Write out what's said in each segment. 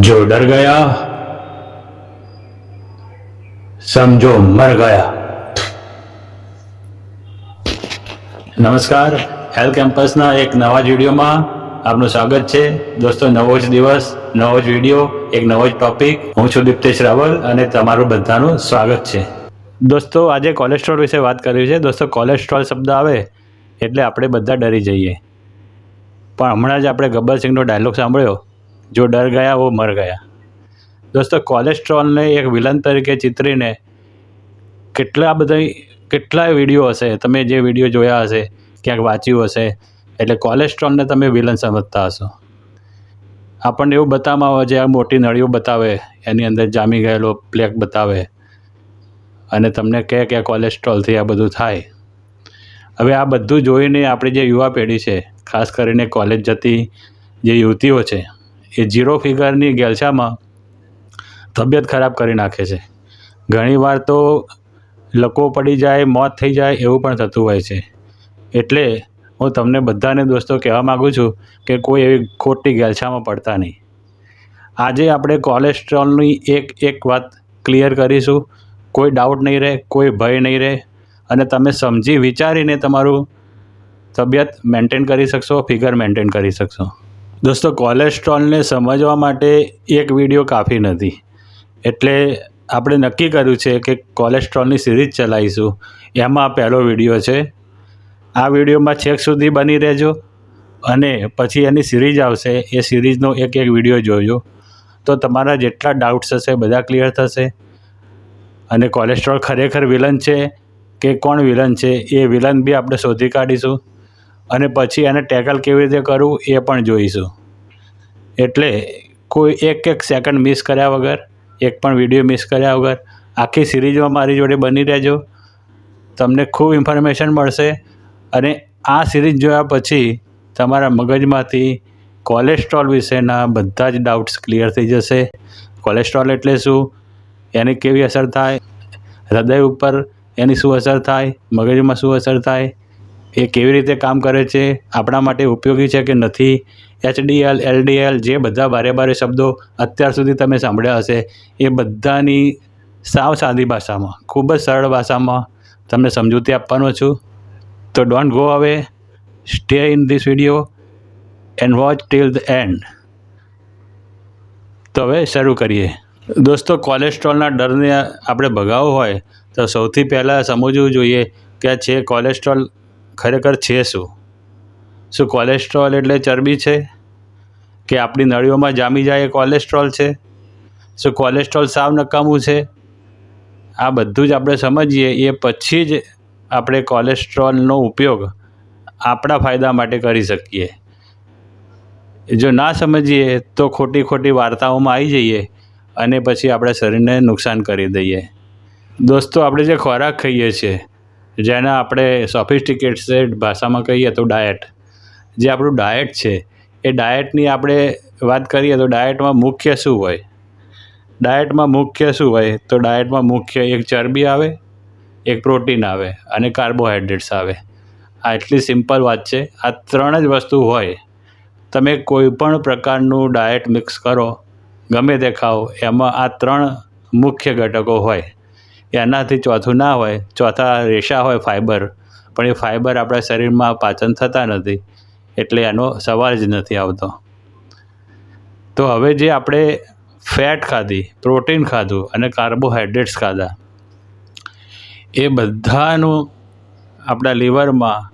जो डर गया समझो मर गया નમસ્કાર હેલ્થ કેમ્પસના એક નવા જ વિડીયોમાં આપનું સ્વાગત છે દોસ્તો નવો જ દિવસ નવો જ વિડીયો એક નવો જ ટોપિક હું છું દીપ્તેશ રાવલ અને તમારું બધાનું સ્વાગત છે દોસ્તો આજે કોલેસ્ટ્રોલ વિશે વાત કરવી છે દોસ્તો કોલેસ્ટ્રોલ શબ્દ આવે એટલે આપણે બધા ડરી જઈએ પણ હમણાં જ આપણે ગબ્બર સિંહનો ડાયલોગ સાંભળ્યો જો ડર ગયા વો મર ગયા. દોસ્તો કોલેસ્ટ્રોલને એક વિલન તરીકે ચિતરીને કેટલા બધા કેટલાય વીડિયો હશે, તમે જે વીડિયો જોયા હશે, ક્યાંક વાંચ્યું હશે, એટલે કોલેસ્ટ્રોલને તમે વિલન સમજતા હશો. આપણને એવું બતાવવામાં આવે જે આ મોટી નળીઓ બતાવે, એની અંદર જામી ગયેલો પ્લેક બતાવે, અને તમને કહે કે કોલેસ્ટ્રોલથી આ બધું થાય. હવે આ બધું જોઈને આપણી જે યુવા પેઢી છે, ખાસ કરીને કોલેજ જતી જે યુવતીઓ છે એ ઝીરો ફિગરની ગેલછામાં તબિયત ખરાબ કરી નાખે છે. ઘણીવાર તો લકવો પડી જાય, મોત થઈ જાય એવું પણ થતું હોય છે. એટલે હું તમને બધાને દોસ્તો કહેવા માગું છું કે કોઈ એવી ખોટી ગેલછામાં પડતા નહીં. આજે આપણે કોલેસ્ટ્રોલની એક એક વાત ક્લિયર કરીશું. કોઈ ડાઉટ નહીં રહે, કોઈ ભય નહીં રહે. અને તમે સમજી વિચારીને તમારું તબિયત મેન્ટેન કરી શકશો ફિગર મેન્ટેન કરી શકશો. દોસ્તો કોલેસ્ટ્રોલને સમજવા માટે એક વીડિયો કાફી નથી. એટલે આપણે નક્કી કર્યું છે કે કોલેસ્ટ્રોલની સિરીઝ ચલાવીશું. એમાં પહેલો વીડિયો છે. આ વિડીયોમાં છેક સુધી બની રહેજો અને પછી એની સિરીઝ આવશે. એ સિરીઝનો એક એક વીડિયો જોજો. તો તમારા જેટલા ડાઉટ્સ હશે, બધા ક્લિયર થશે. અને કોલેસ્ટ્રોલ ખરેખર વિલન છે કે કોણ વિલન છે, એ વિલન બી આપણે શોધી કાઢીશું. અને પછી એને ટેકલ કેવી રીતે કરવું એ પણ જોઈશું. એટલે કોઈ એક એક સેકન્ડ મિસ કર્યા વગર, એક પણ વીડિયો મિસ કર્યા વગર, આખી સિરીઝમાં મારી જોડે બની રહેજો. તમને ખૂબ ઇન્ફોર્મેશન મળશે અને આ સિરીઝ જોયા પછી તમારા મગજમાંથી કોલેસ્ટ્રોલ વિશેના બધા જ ડાઉટ્સ ક્લિયર થઈ જશે. કોલેસ્ટ્રોલ એટલે શું? એની કેવી અસર થાય? હૃદય ઉપર એની શું અસર થાય? મગજમાં શું અસર થાય? એ કેવી રીતે કામ કરે છે, આપણા માટે ઉપયોગી છે કે નથી, એચડીએલ, એલડીએલ, જે બધા ભારે ભારે શબ્દો અત્યાર સુધી તમે સાંભળ્યા હશે, એ બધાની સાવ સાદી ભાષામાં, ખૂબ જ સરળ ભાષામાં તમને સમજૂતી આપવાનો છું. તો don't go away stay in this video and watch till the end તો હવે શરૂ કરીએ. દોસ્તો કોલેસ્ટ્રોલના ડરને આપણે ભગાવવો હોય, તો સૌથી પહેલાં સમજવું જોઈએ કે છે કોલેસ્ટ્રોલ ખરેખર છે શું? શું કોલેસ્ટ્રોલ એટલે ચરબી છે? કે આપણી નળીઓમાં જામી જાય એ કોલેસ્ટ્રોલ છે? શું કોલેસ્ટ્રોલ સાવ નકામું છે? આ બધું જ આપણે સમજીએ, એ પછી જ આપણે કોલેસ્ટ્રોલનો ઉપયોગ આપણા ફાયદા માટે કરી શકીએ. જો ના સમજીએ તો ખોટી ખોટી વાર્તાઓમાં આવી જઈએ અને પછી આપણા શરીરને નુકસાન કરી દઈએ. દોસ્તો, આપણે જે ખોરાક ખાઈએ છીએ જેને આપણે સોફિસ્ટિકેટેડ ભાષામાં કહીએ તો ડાયટ જે આપણું ડાયટ છે, એ ડાયટની આપણે વાત કરીએ તો ડાયટમાં મુખ્ય શું હોય? ડાયટમાં મુખ્ય શું હોય? તો ડાયટમાં મુખ્ય એક ચરબી આવે, એક પ્રોટીન આવે અને કાર્બોહાઈડ્રેટ્સ આવે. આ એટલી સિમ્પલ વાત છે. આ ત્રણ જ વસ્તુ હોય. તમે કોઈ પણ પ્રકારનું ડાયટ મિક્સ કરો, ગમે તે ખાઓ, એમાં આ ત્રણ મુખ્ય ઘટકો હોય. એનાથી ચોથું ના હોય, ચોથા રેશા હોય ફાઈબર પણ એ ફાઇબર આપણા શરીરમાં પાચન થતા નથી, એટલે એનો સવાલ જ નથી આવતો. તો હવે જે આપણે ફેટ ખાધી પ્રોટીન ખાધું અને કાર્બોહાઈડ્રેટ્સ ખાધા, એ બધાનું આપણા લીવરમાં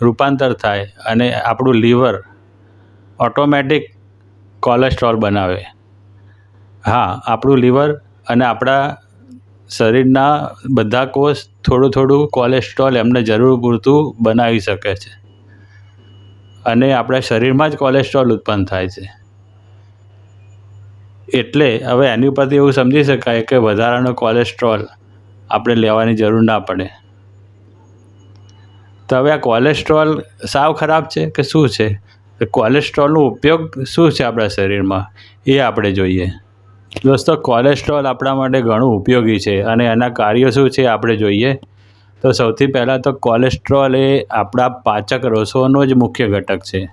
રૂપાંતર થાય અને આપણું લીવર ઓટોમેટિક કોલેસ્ટ્રોલ બનાવે. હા, આપણું લીવર અને આપણા શરીરના બધા કોષ થોડું થોડું કોલેસ્ટ્રોલ એમને જરૂર પૂરતું બનાવી શકે છે. અને આપણા શરીરમાં જ કોલેસ્ટ્રોલ ઉત્પન્ન થાય છે. એટલે હવે એની ઉપરથી એવું સમજી શકાય કે વધારાનો કોલેસ્ટ્રોલ આપણે લેવાની જરૂર ના પડે. તો હવે આ કોલેસ્ટ્રોલ સાવ ખરાબ છે કે શું છે? કોલેસ્ટ્રોલનો ઉપયોગ શું છે આપણા શરીરમાં? એ આપણે જોઈએ. દોસ્તો કોલેસ્ટ્રોલ આપણા માટે ઘણું ઉપયોગી છે અને એના કાર્યો શું છે આપણે જોઈએ. તો સૌથી પહેલાં તો કોલેસ્ટ્રોલ એ આપણા પાચક રસોનો જ મુખ્ય ઘટક છે.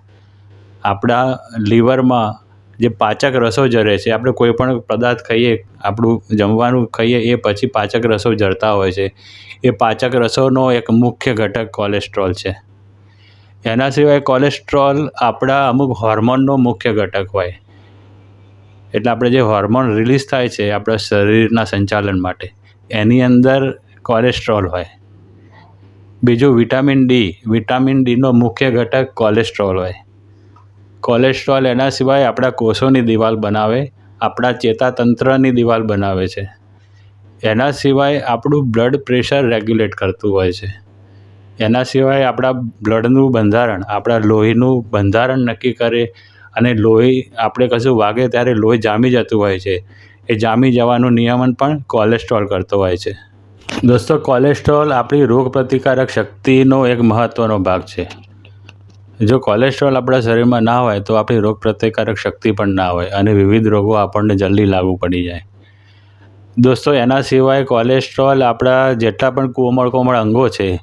આપણા લીવરમાં જે પાચક રસો જરે છે, આપણે કોઈ પણ પદાર્થ ખાઈએ, આપણું જમવાનું ખાઈએ, એ પછી પાચક રસો જરતા હોય છે. એ પાચક રસોનો એક મુખ્ય ઘટક કોલેસ્ટ્રોલ છે. એના સિવાય કોલેસ્ટ્રોલ આપણા અમુક હોર્મોનનો મુખ્ય ઘટક હોય. એટલે આપણે જે હોર્મોન રિલીઝ થાય છે આપણા શરીરના સંચાલન માટે, એની અંદર કોલેસ્ટ્રોલ હોય. બીજું વિટામિન ડી વિટામિન ડીનો મુખ્ય ઘટક કોલેસ્ટ્રોલ હોય. કોલેસ્ટ્રોલ એના સિવાય આપણા કોષોની દિવાલ બનાવે, આપણા ચેતાતંત્રની દિવાલ બનાવે છે. એના સિવાય આપણું બ્લડ પ્રેશર રેગ્યુલેટ કરતું હોય છે. એના સિવાય આપણા બ્લડનું બંધારણ, આપણા લોહીનું બંધારણ નક્કી કરે અને લોહી આપણે કશું વાગે ત્યારે લોહી જામી જતું હોય છે. એ જામી જવાનું નિયમન પણ કોલેસ્ટ્રોલ કરતો હોય છે. દોસ્તો કોલેસ્ટ્રોલ આપણી રોગ પ્રતિકારક શક્તિનો એક મહત્ત્વનો ભાગ છે. જો કોલેસ્ટ્રોલ આપણા શરીરમાં ના હોય તો આપણી રોગ પ્રતિકારક શક્તિ પણ ના હોય અને વિવિધ રોગો આપણને જલ્દી લાગુ પડી જાય. દોસ્તો, એના સિવાય કોલેસ્ટ્રોલ આપણા જેટલા પણ કોમળ કોમળ અંગો છે,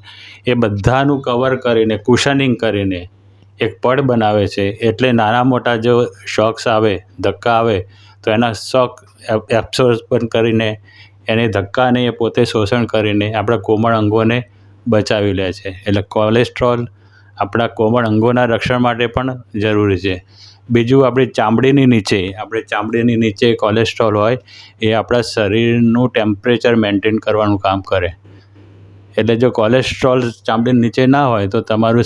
એ બધાનું કવર કરીને કુશનિંગ કરીને એક પડ બનાવે છે. એટલે નાના મોટા જો શોક્સ આવે, ધક્કા આવે, તો એના શોક એબ્સોર્બન કરીને એને ધક્કાને એ પોતે શોષણ કરીને આપણા કોમળ અંગોને બચાવી લે છે. એટલે કોલેસ્ટ્રોલ આપણા કોમળ અંગોના રક્ષણ માટે પણ જરૂરી છે. બીજું આપણી ચામડીની નીચે, આપણે ચામડીની નીચે કોલેસ્ટ્રોલ હોય, એ આપણા શરીરનું ટેમ્પરેચર મેન્ટેન કરવાનું કામ કરે. એટલે જો કોલેસ્ટ્રોલ ચામડીની નીચે ના હોય, તો તમારું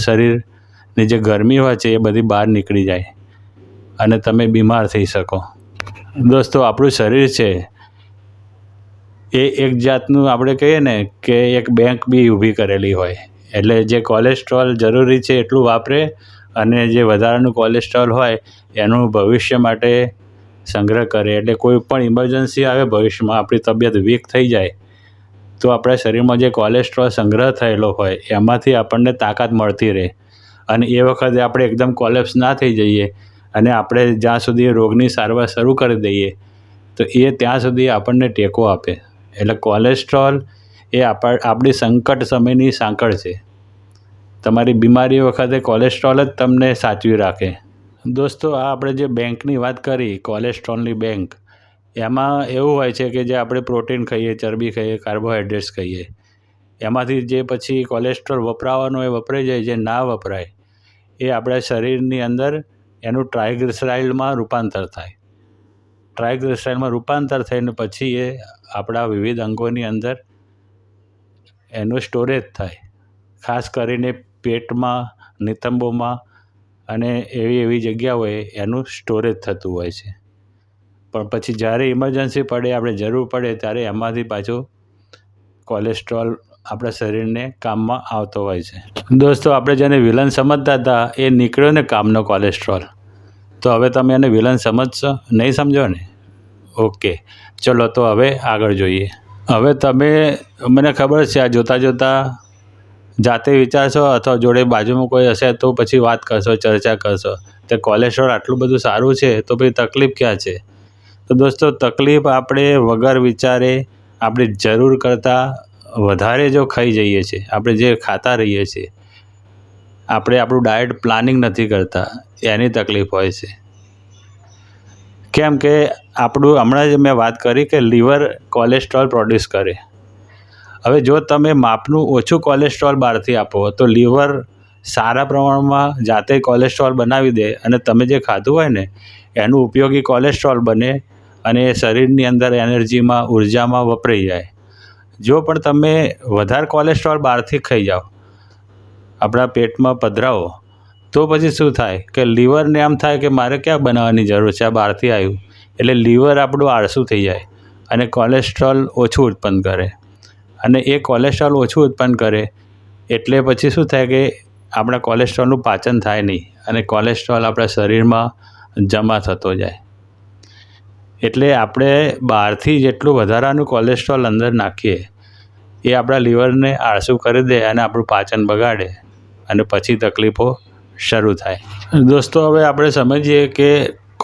શરીરની જે ગરમી હોય છે એ બધી બહાર નીકળી જાય અને તમે બીમાર થઈ શકો. દોસ્તો, આપણું શરીર છે એ એક જાતનું આપણે કહીએ ને કે એક બેંક બી ઊભી કરેલી હોય. એટલે જે કોલેસ્ટ્રોલ જરૂરી છે એટલું વાપરે અને જે વધારાનું કોલેસ્ટ્રોલ હોય એનું ભવિષ્ય માટે સંગ્રહ કરે. એટલે કોઈ પણ ઇમરજન્સી આવે, ભવિષ્યમાં આપણી તબિયત વીક થઈ જાય, તો આપણા શરીરમાં જે કોલેસ્ટ્રોલ સંગ્રહ થયેલો હોય, એમાંથી આપણને તાકાત મળતી રહે. અને એ વખતે આપણે એકદમ કોલેપ્સ ના થઈ જઈએ અને આપણે જ્યાં સુધી રોગની સારવાર શરૂ કરી દઈએ, તો એ ત્યાં સુધી આપણને ટેકો આપે. એટલે કોલેસ્ટ્રોલ એ આપણી સંકટ સમયની સાંકળ છે. તમારી બીમારી વખતે કોલેસ્ટ્રોલ જ તમને સાચવી રાખે. દોસ્તો, આ આપણે જે બેંકની વાત કરી કોલેસ્ટ્રોલની બેંક, એમાં એવું હોય છે કે જે આપણે પ્રોટીન ખાઈએ, ચરબી ખાઈએ કાર્બોહાઈડ્રેટ્સ ખાઈએ, એમાંથી જે પછી કોલેસ્ટ્રોલ વપરાવાનો એ વપરાઈ જાય, જે ના વપરાય એ આપણા શરીરની અંદર એનું ટ્રાયગ્લિસરાઇડમાં રૂપાંતર થાય. ટ્રાયગ્લિસરાઇડમાં રૂપાંતર થઈને પછી એ આપણા વિવિધ અંગોની અંદર એનું સ્ટોરેજ થાય. ખાસ કરીને પેટમાં, નિતંબોમાં અને એવી એવી જગ્યાઓએ એનું સ્ટોરેજ થતું હોય છે. પણ પછી જ્યારે ઇમરજન્સી પડે, આપણે જરૂર પડે ત્યારે એમાંથી પાછું કોલેસ્ટ્રોલ આપણા શરીરને કામમાં આવતો હોય છે. દોસ્તો, આપણે જેને વિલન સમજતા હતા, એ નીકળ્યો ને કામનો કોલેસ્ટ્રોલ તો હવે તમે એને વિલન સમજશો? નહીં સમજો ને? ઓકે. ચલો, તો હવે આગળ જોઈએ. હવે તમે, મને ખબર છે, આ જોતાં જોતાં જાતે વિચારશો અથવા જોડે બાજુમાં કોઈ હશે તો પછી વાત કરશો, ચર્ચા કરશો. તે કોલેસ્ટ્રોલ આટલું બધું સારું છે, તો પછી તકલીફ ક્યાં છે? તો દોસ્તો, તકલીફ આપણે વગર વિચારે આપણે જરૂર કરતાં વધારે જો ખાઈ જઈએ છીએ, આપણે જે ખાતા રહીએ છીએ, આપણે આપણું ડાયટ પ્લાનિંગ નથી કરતા, એની તકલીફ હોય છે. કેમ કે આપણું, હમણાં જ મેં વાત કરી કે લીવર કોલેસ્ટ્રોલ પ્રોડ્યુસ કરે. હવે જો તમે માપનું ઓછું કોલેસ્ટ્રોલ બહારથી આપો, તો લીવર સારા પ્રમાણમાં જાતે કોલેસ્ટ્રોલ બનાવી દે અને તમે જે ખાધું હોય ને, એનું ઉપયોગી કોલેસ્ટ્રોલ બને અને એ શરીરની અંદર એનર્જીમાં ઉર્જામાં વપરાઈ જાય. જો પણ તમે વધારે કોલેસ્ટ્રોલ બહારથી ખાઈ જાઓ, આપણા પેટમાં પધરાવો, તો પછી શું થાય કે લીવરને એમ થાય કે મારે ક્યાં બનાવવાની જરૂર છે? આ બહારથી આવ્યું. એટલે લીવર આપણું આળસું થઈ જાય અને કોલેસ્ટ્રોલ ઓછું ઉત્પન્ન કરે. અને એ કોલેસ્ટ્રોલ ઓછું ઉત્પન્ન કરે એટલે પછી શું થાય કે આપણા કોલેસ્ટ્રોલનું પાચન થાય નહીં અને કોલેસ્ટ્રોલ આપણા શરીરમાં જમા થતો જાય. એટલે આપણે બહારથી જેટલું વધારાનું કોલેસ્ટ્રોલ અંદર નાખીએ, એ આપણા લીવરને આળસું કરી દે અને આપણું પાચન બગાડે અને પછી તકલીફો શરૂ થાય. દોસ્તો, હવે આપણે સમજીએ કે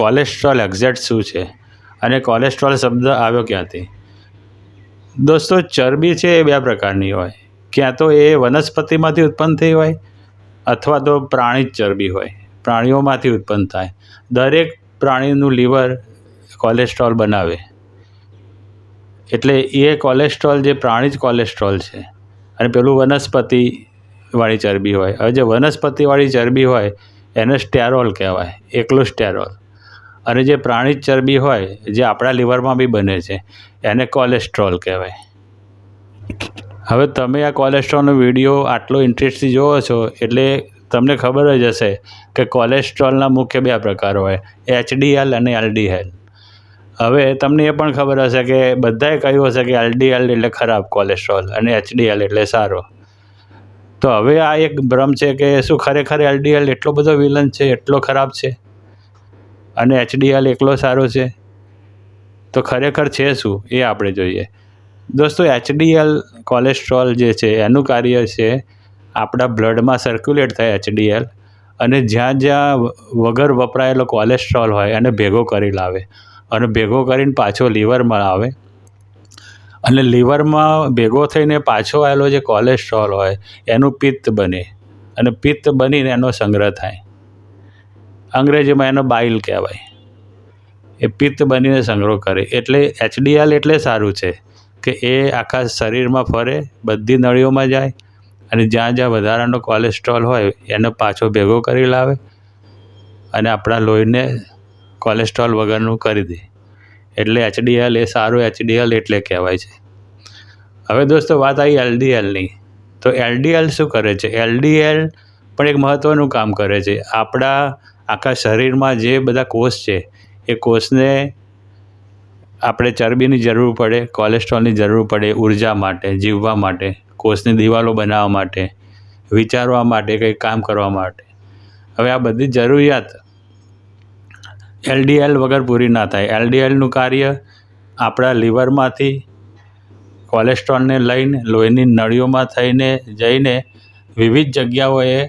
કોલેસ્ટ્રોલ એક્ઝેક્ટ શું છે અને કોલેસ્ટ્રોલ શબ્દ આવ્યો ક્યાંથી? દોસ્તો, ચરબી છે એ બે પ્રકારની હોય. ક્યાં તો એ વનસ્પતિમાંથી ઉત્પન્ન થઈ હોય અથવા તો પ્રાણી જ ચરબી હોય. પ્રાણીઓમાંથી ઉત્પન્ન થાય. દરેક પ્રાણીનું લીવર કોલેસ્ટ્રોલ બનાવે. એટલે એ કોલેસ્ટ્રોલ જે પ્રાણી જ કોલેસ્ટ્રોલ છે. અને પેલું વનસ્પતિ વાળી ચરબી હોય. હવે જે વનસ્પતિવાળી ચરબી હોય, એને સ્ટેરોલ કહેવાય એકલું સ્ટેરોલ અને જે પ્રાણી ચરબી હોય, જે આપણા લીવરમાં બી બને છે, એને કોલેસ્ટ્રોલ કહેવાય. હવે તમે આ કોલેસ્ટ્રોલનો વીડિયો આટલો ઇન્ટરેસ્ટથી જોવો છો, એટલે તમને ખબર જ હશે કે કોલેસ્ટ્રોલના મુખ્ય બે પ્રકાર હોય એચડીએલ અને એલડીએલ હવે તમને એ પણ ખબર હશે કે બધાએ કહ્યું હશે કે એલડીએલ એટલે ખરાબ કોલેસ્ટ્રોલ અને એચડીએલ એટલે સારો. તો હવે આ એક ભ્રમ છે કે શું ખરેખર એલડીએલ એટલો બધો વિલન છે, એટલો ખરાબ છે? અને એચડીએલ એકલો સારો છે? તો ખરેખર છે શું? એ આપણે જોઈએ. દોસ્તો, એચડીએલ કોલેસ્ટ્રોલ જે છે, એનું કાર્ય છે આપણા બ્લડમાં સર્ક્યુલેટ થાય એચડીએલ અને જ્યાં જ્યાં વગર વપરાયેલો કોલેસ્ટ્રોલ હોય એને ભેગો કરી લાવે. અને ભેગો કરીને પાછો લીવરમાં આવે. અને લીવરમાં ભેગો થઈને પાછો આવેલો જે કોલેસ્ટ્રોલ હોય, એનું પિત્ત બને. અને પિત્ત બનીને એનો સંગ્રહ થાય. અંગ્રેજીમાં એનો બાઇલ કહેવાય. એ પિત્ત બનીને સંગ્રહ કરે. એટલે એચડીએલ એટલે સારું છે કે એ આખા શરીરમાં ફરે, બધી નળીઓમાં જાય અને જ્યાં જ્યાં વધારાનો કોલેસ્ટ્રોલ હોય, એનો પાછો ભેગો કરી લાવે અને આપણા લોહીને કોલેસ્ટ્રોલ વગરનું કરી દે. એટલે એચડીએલ એ સારું એચડીએલ એટલે કહેવાય છે. હવે દોસ્તો વાત આવી એલડીએલની તો એલડીએલ શું કરે છે? એલડીએલ પણ એક મહત્ત્વનું કામ કરે છે. આપણા આખા શરીરમાં જે બધા કોષ છે, એ કોષને આપણે ચરબીની જરૂર પડે કોલેસ્ટ્રોલની જરૂર પડે, ઊર્જા માટે, જીવવા માટે, કોષની દિવાલો બનાવવા માટે, વિચારવા માટે, કંઈક કામ કરવા માટે. હવે આ બધી જરૂરિયાત એલડીએલ વગર પૂરી ના થાય. એલડીએલનું કાર્ય આપણા લીવરમાંથી કોલેસ્ટ્રોલને લઈને લોહીની નળીઓમાં થઈને જઈને વિવિધ જગ્યાઓએ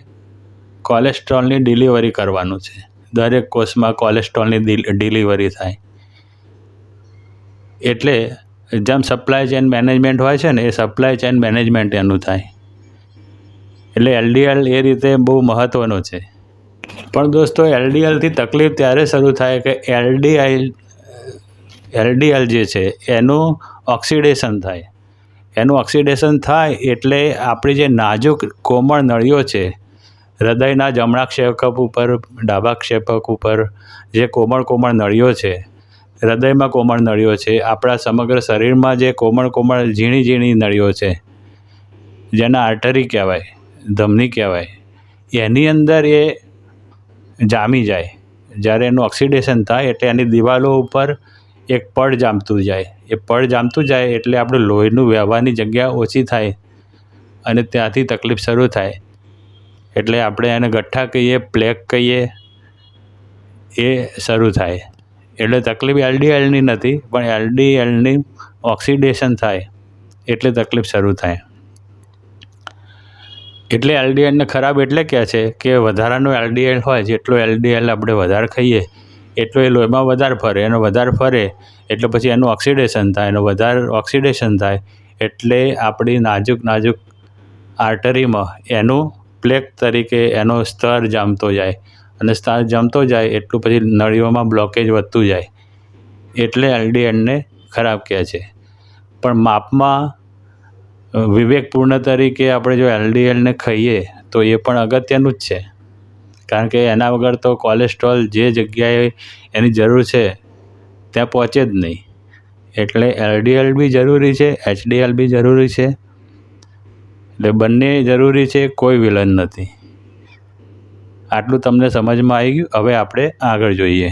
કોલેસ્ટ્રોલની ડિલિવરી કરવાનું છે. દરેક કોષમાં કોલેસ્ટ્રોલની ડિલિવરી થાય. એટલે જેમ સપ્લાય ચેન મેનેજમેન્ટ હોય છે ને, એ સપ્લાય ચેન મેનેજમેન્ટ એનું થાય. એટલે એલડીએલ એ રીતે બહુ મહત્ત્વનું છે. પણ દોસ્તો, એલડીએલથી તકલીફ ત્યારે શરૂ થાય કે એલડીએલ એલડીએલ જે છે, એનું ઓક્સિડેશન થાય. એનું ઓક્સિડેશન થાય એટલે આપણી જે નાજુક કોમળ નળીઓ છે, હૃદયના જમણા ક્ષેપક ઉપર, ડાબા ક્ષેપક ઉપર જે કોમળ કોમળ નળીઓ છે, હૃદયમાં કોમળ નળીઓ છે, આપણા સમગ્ર શરીરમાં જે કોમળ કોમળ ઝીણી ઝીણી નળીઓ છે, જેના આર્ટરી કહેવાય, ધમની કહેવાય, એની અંદર એ જામી જાય. જ્યારે એનું ઓક્સિડેશન થાય એટલે એની દિવાલો ઉપર એક પડ જામતું જાય. એ પડ જામતું જાય એટલે આપણું લોહીનું વહેવાની જગ્યા ઓછી થાય અને ત્યાંથી તકલીફ શરૂ થાય. એટલે આપણે એને ગઠ્ઠા કહીએ પ્લેક કહીએ, એ શરૂ થાય. એટલે તકલીફ એલડીએલની નથી, પણ એલડીએલની ઓક્સિડેશન થાય એટલે તકલીફ શરૂ થાય. એટલે એલડીએલને ખરાબ એટલે કહે છે કે વધારાનું એલડીએલ હોય, જેટલો એલડીએલ આપણે વધારે ખાઈએ, એટલું એ લોહીમાં વધારે ફરે. એનો વધારે ફરે, એટલે પછી એનું ઓક્સિડેશન થાય. એનું વધારે ઓક્સિડેશન થાય, એટલે આપણી નાજુક નાજુક આર્ટરીમાં એનું પ્લેક તરીકે એનો સ્તર જામતો જાય. અને સ્તર જમતો જાય, એટલું પછી નળીઓમાં બ્લોકેજ વધતું જાય. એટલે એલડીએલને ખરાબ કહે છે. પણ માપમાં વિવેકપૂર્ણ તરીકે આપણે જો એલડીએલને ખાઈએ, તો એ પણ અગત્યનું જ છે. કારણ કે એના વગર તો કોલેસ્ટ્રોલ જે જગ્યાએ એની જરૂર છે, ત્યાં પહોંચે જ નહીં. એટલે એલડીએલ બી જરૂરી છે એચડીએલ બી જરૂરી છે. એટલે બંને જરૂરી છે, કોઈ વિલન નથી. આટલું તમને સમજમાં આવી ગયું. હવે આપણે આગળ જોઈએ.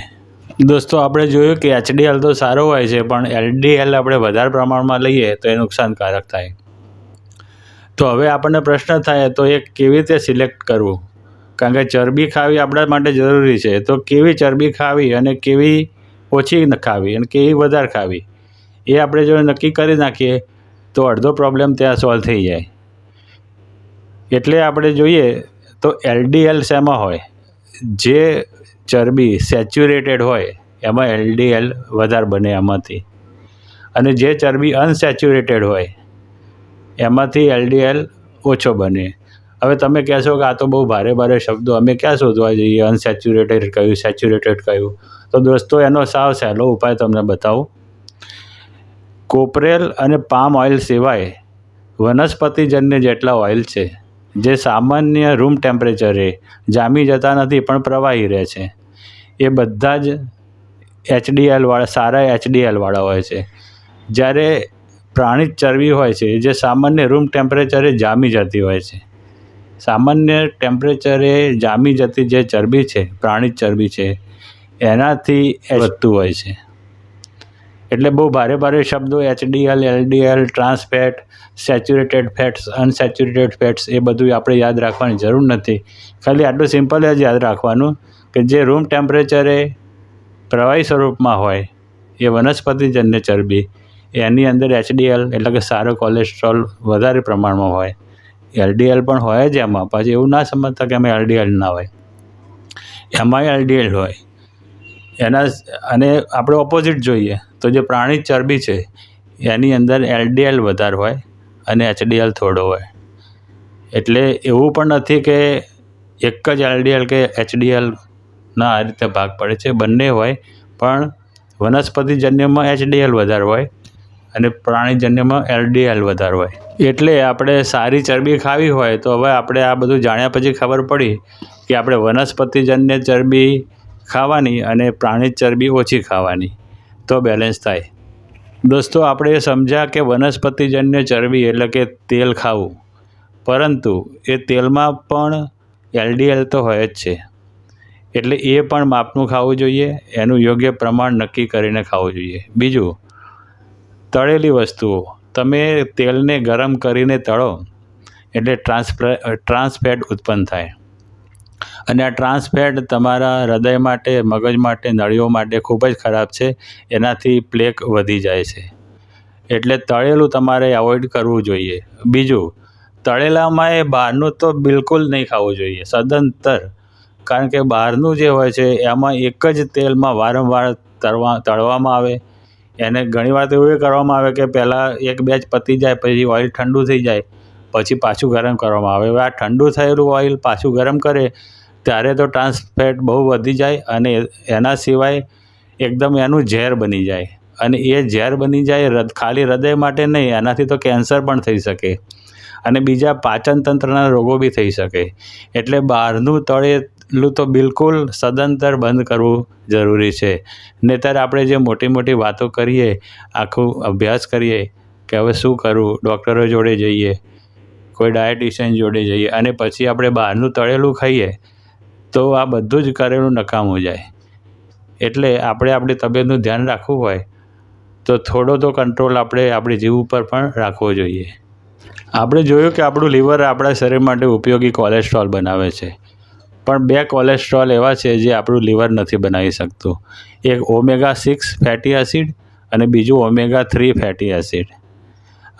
દોસ્તો, આપણે જોયું કે એચડીએલ તો સારો હોય છે, પણ એલડીએલ આપણે વધારે પ્રમાણમાં લઈએ તો એ નુકસાનકારક થાય. તો હવે આપણને પ્રશ્ન થાય, તો એ કેવી રીતે સિલેક્ટ કરવું? કારણ કે ચરબી ખાવી આપણા માટે જરૂરી છે. તો કેવી ચરબી ખાવી અને કેવી ઓછી ખાવી અને કેવી વધારે ખાવી? એ આપણે જો નક્કી કરી નાખીએ, તો અડધો પ્રોબ્લેમ ત્યાં સોલ્વ થઈ જાય. એટલે આપણે જોઈએ, તો એલડીએલ શેમાં હોય? જે ચરબી સેચ્યુરેટેડ હોય, એમાં એલડીએલ વધારે બને એમાંથી અને જે ચરબી અનસેચ્યુરેટેડ હોય એમાંથી એલડીએલ ઓછો બને. હવે તમે કહેશો કે આ તો બહુ ભારે ભારે શબ્દો, અમે ક્યાં શોધવા જઈએ? અનસેચ્યુરેટેડ કયું સેચ્યુરેટેડ કયું? તો દોસ્તો, એનો સાવ સહેલો ઉપાય તમને બતાવું. કોપરેલ અને પામ ઓઇલ સિવાય વનસ્પતિજન્ય જેટલા ઓઇલ છે, જે સામાન્ય રૂમ ટેમ્પરેચરે જામી જતા નથી, પણ પ્રવાહી રહે છે. એ બધા જ એચડીએલવાળા સારા એચડીએલવાળા હોય છે. જ્યારે પ્રાણિજ ચરબી હોય છે જે સામાન્ય રૂમ ટેમ્પરેચરે જામી જતી હોય છે. સામાન્ય ટેમ્પરેચરે જામી જતી જે ચરબી છે, પ્રાણિજ ચરબી છે, એનાથી એ વધતું હોય છે. એટલે બહુ ભારે ભારે શબ્દો, HDL, LDL, trans fat, saturated fats, unsaturated fats, એ બધું આપણે યાદ રાખવાની જરૂર નથી. ખાલી આટલું સિમ્પલ જ યાદ રાખવાનું કે જે રૂમ ટેમ્પરેચરે પ્રવાહી સ્વરૂપમાં હોય, એ વનસ્પતિજન્ય ચરબી એની અંદર એચડીએલ એટલે કે સારો કોલેસ્ટ્રોલ વધારે પ્રમાણમાં હોય. એલડીએલ પણ હોય જ એમાં, પછી એવું ના સમજતા કે એમાં એલડીએલ ના હોય. એમાં એલડીએલ હોય. એના અને આપણે ઓપોઝિટ જોઈએ, તો જે પ્રાણી ચરબી છે, એની અંદર એલડીએલ વધારે હોય અને એચડીએલ થોડો હોય. એટલે એવું પણ નથી કે એક જ એલડીએલ કે એચડીએલના આ રીતે ભાગ પડે છે, બંને હોય, પણ વનસ્પતિજન્યમાં એચડીએલ વધારે હોય અને પ્રાણીજન્યમાં એલડીએલ વધારે હોય. એટલે આપણે સારી ચરબી ખાવી હોય તો હવે આપણે આ બધું જાણ્યા પછી ખબર પડી કે આપણે વનસ્પતિજન્ય ચરબી ખાવાની અને પ્રાણી ચરબી ઓછી ખાવાની. તો બેલેન્સ થાય. દોસ્તો, આપણે એ સમજ્યા કે વનસ્પતિજન્ય ચરબી એટલે કે તેલ ખાવું. પરંતુ એ તેલમાં પણ એલડીએલ તો હોય જ છે. એટલે એ પણ માપનું ખાવું જોઈએ, એનું યોગ્ય પ્રમાણ નક્કી કરીને ખાવું જોઈએ. બીજું તળેલી વસ્તુઓ. તમે તેલને ગરમ કરીને તળો, એટલે ટ્રાન્સફે ટ્રાન્સફેટ ઉત્પન્ન થાય. અને આ ટ્રાન્સફેટ તમારા હૃદય માટે, મગજ માટે, નળીઓ માટે ખૂબ જ ખરાબ છે. એનાથી પ્લેક વધી જાય છે. એટલે તળેલું તમારે અવોઇડ કરવું જોઈએ. બીજું, તળેલામાં એ બહારનું તો બિલકુલ નહીં ખાવું જોઈએ. સદંતર. કારણ કે બહારનું જે હોય છે, એમાં એક જ તેલમાં વારંવાર તળવા તળવામાં આવે. એને ઘણીવાર તો એવું કરવામાં આવે કે પહેલાં એક બેચ પતી જાય, પછી ઓઇલ ઠંડુ થઈ જાય, પછી પાછું ગરમ કરવામાં આવે. હવે આ ઠંડુ થયેલું ઓઇલ પાછું ગરમ કરે, ત્યારે તો ટ્રાન્સફેટ બહુ વધી જાય અને એના સિવાય એકદમ એનું ઝેર બની જાય. અને એ ઝેર બની જાય હૃદ, ખાલી હૃદય માટે નહીં, એનાથી તો કેન્સર પણ થઈ શકે. અને બીજા પાચન તંત્રના રોગો બી થઈ શકે. એટલે બહારનું તળેલું તો બિલકુલ સદંતર બંધ કરવું જરૂરી છે. નહીંતર આપણે જે મોટી મોટી વાતો કરીએ, આખું અભ્યાસ કરીએ, કે હવે શું કરવું, ડૉક્ટરો જોડે જઈએ, કોઈ ડાયટિશિયન જોડે જઈએ, અને પછી આપણે બહારનું તળેલું ખાઈએ, તો આ બધું જ કરેલું નકામું જાય. એટલે આપણે આપણી તબિયતનું ધ્યાન રાખવું હોય, તો થોડો તો કંટ્રોલ આપણે આપણી જીવ ઉપર પણ રાખવો જોઈએ. આપણે જોયું કે આપણું લીવર આપણા શરીર માટે ઉપયોગી કોલેસ્ટ્રોલ બનાવે છે. પણ બે કોલેસ્ટ્રોલ એવા છે જે આપણું લીવર નથી બનાવી શકતું. એક ઓમેગા સિક્સ ફેટી એસિડ અને બીજું ઓમેગા થ્રી ફેટી એસિડ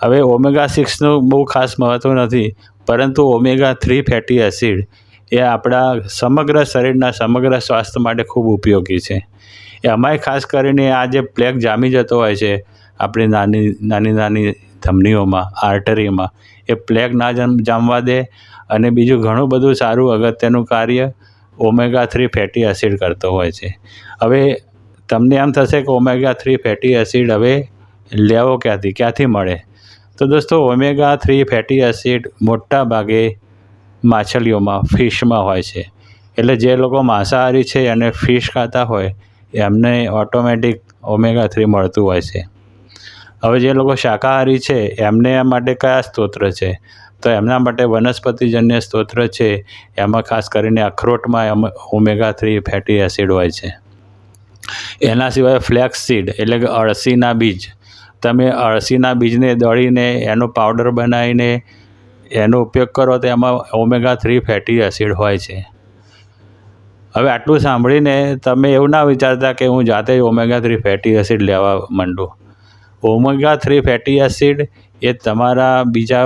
હવે ઓમેગા સિક્સનું બહુ ખાસ મહત્ત્વ નથી, પરંતુ ઓમેગા થ્રી ફેટી એસિડ એ આપણા સમગ્ર શરીરના સમગ્ર સ્વાસ્થ્ય માટે ખૂબ ઉપયોગી છે. એ અમાય ખાસ કરીને આ જે પ્લેગ જામી જતો હોય છે, આપણી નાની નાની નાની ધમનીઓમાં આર્ટરીમાં એ પ્લેગ ના જમ, જામવા દે અને બીજું ઘણું બધું સારું અગત્યનું કાર્ય ઓમેગા થ્રી ફેટી એસિડ કરતો હોય છે. હવે તમને એમ થશે કે ઓમેગા થ્રી ફેટી એસિડ હવે લેવો ક્યાંથી? ક્યાંથી મળે? તો દોસ્તો ઓમેગા થ્રી ફેટી એસિડ મોટા ભાગે માછલીઓમાં, ફિશમાં હોય છે. એટલે જે લોકો માંસાહારી છે અને ફિશ ખાતા હોય, એમને ઓટોમેટિક ઓમેગા થ્રી મળતું હોય છે. હવે જે લોકો શાકાહારી છે, એમને માટે કયા સ્તોત્ર છે? તો એમના માટે વનસ્પતિજન્ય સ્તોત્ર છે, એમાં ખાસ કરીને અખરોટમાં ઓમેગા થ્રી ફેટી એસિડ હોય છે. એના સિવાય ફ્લેક્સ સીડ એટલે કે અળસીના બીજ. તમે અળસીના બીજને દળીને એનો પાવડર બનાવીને એનો ઉપયોગ કરો તો એમાં ઓમેગા થ્રી ફેટી એસિડ હોય છે. હવે આટલું સાંભળીને તમે એવું ના વિચારતા કે હું જાતે જ ઓમેગા થ્રી ફેટી એસિડ લેવા માંડું. ઓમેગા થ્રી ફેટી એસિડ એ તમારા બીજા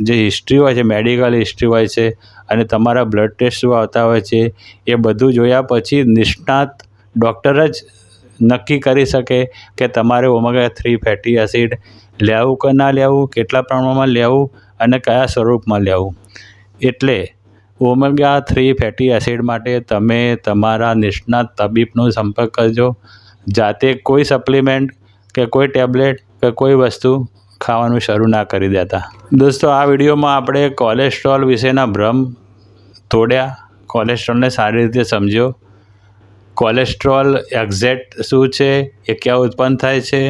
જે હિસ્ટ્રી હોય છે, મેડિકલ હિસ્ટ્રી હોય છે અને તમારા બ્લડ ટેસ્ટ આવતા હોય છે, એ બધું જોયા પછી નિષ્ણાત ડૉક્ટર જ નક્કી કરી શકે કે તમારે ઓમેગા થ્રી ફેટી એસિડ લેવું કે ના લેવું, કેટલા પ્રમાણમાં લેવું અને કયા સ્વરૂપમાં લેવું. એટલે ઓમેગા થ્રી ફેટી એસિડ માટે તમે તમારા નિષ્ણાત તબીબનો સંપર્ક કરજો. જાતે કોઈ સપ્લિમેન્ટ કે કોઈ ટેબ્લેટ કે કોઈ વસ્તુ ખાવાનું શરૂ ના કરી દેતા. દોસ્તો, આ વિડીયોમાં આપણે કોલેસ્ટ્રોલ વિશેના ભ્રમ તોડ્યા. કોલેસ્ટ્રોલને સારી રીતે સમજ્યો. કોલેસ્ટ્રોલ એક્ઝેક્ટ શું છે? એ ક્યાં ઉત્પન્ન થાય છે?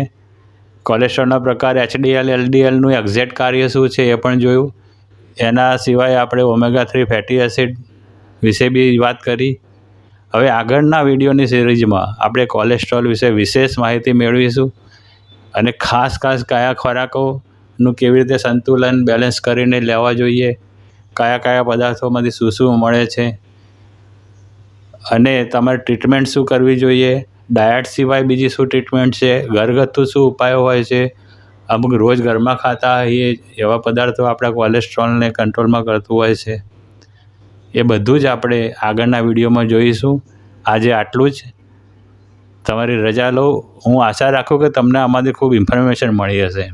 કોલેસ્ટ્રોલના પ્રકાર એચડીએલ એલડીએલનું એક્ઝેક્ટ કાર્ય શું છે એ પણ જોયું. એના સિવાય આપણે ઓમેગા થ્રી ફેટી એસિડ વિશે બી વાત કરી. હવે આગળના વિડીયોની સિરીઝમાં આપણે કોલેસ્ટ્રોલ વિશે વિશેષ માહિતી મેળવીશું. અને ખાસ ખાસ કયા ખોરાકોનું કેવી રીતે સંતુલન બેલેન્સ કરીને લેવા જોઈએ, કયા કયા પદાર્થોમાંથી શું શું મળે છે, અને તમારે ટ્રીટમેન્ટ શું કરવી જોઈએ ડાયટ સિવાય બીજી શું ટ્રીટમેન્ટ છે, ઘરગથ્થુ શું ઉપાયો હોય છે, અમુક રોજ ઘરમાં ખાતા હોઈએ એવા પદાર્થો આપણા કોલેસ્ટ્રોલને કંટ્રોલમાં કરતું હોય છે. એ બધું જ આપણે આગળના વિડીયોમાં જોઈશું. આજે આટલું જ. તમારી રજા લો. હું આશા રાખું કે તમને આમાંથી ખૂબ ઇન્ફોર્મેશન મળી હશે.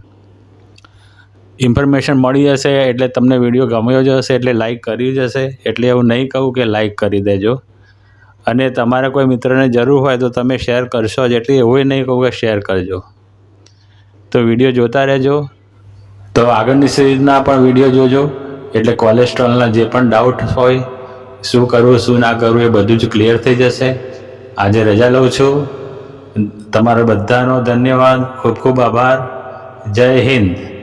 ઇન્ફોર્મેશન મળી હશે એટલે તમને વીડિયો ગમ્યો જ હશે એટલે લાઇક કરી જ હશે. એટલે એવું નહીં કહું કે લાઇક કરી દેજો. અને તમારા કોઈ મિત્રને જરૂર હોય તો તમે શેર કરશો જ. એટલે એવું નહીં કહું કે શેર કરજો. તો વીડિયો જોતા રહેજો. તો આગળની સિરીઝના પણ વીડિયો જોજો. એટલે કોલેસ્ટ્રોલના જે પણ ડાઉટ હોય, શું કરવું શું ના કરવું એ બધું જ ક્લિયર થઈ જશે. આજે રજા લઉં છું. તમારા બધાનો ધન્યવાદ. ખૂબ ખૂબ આભાર. જય હિન્દ.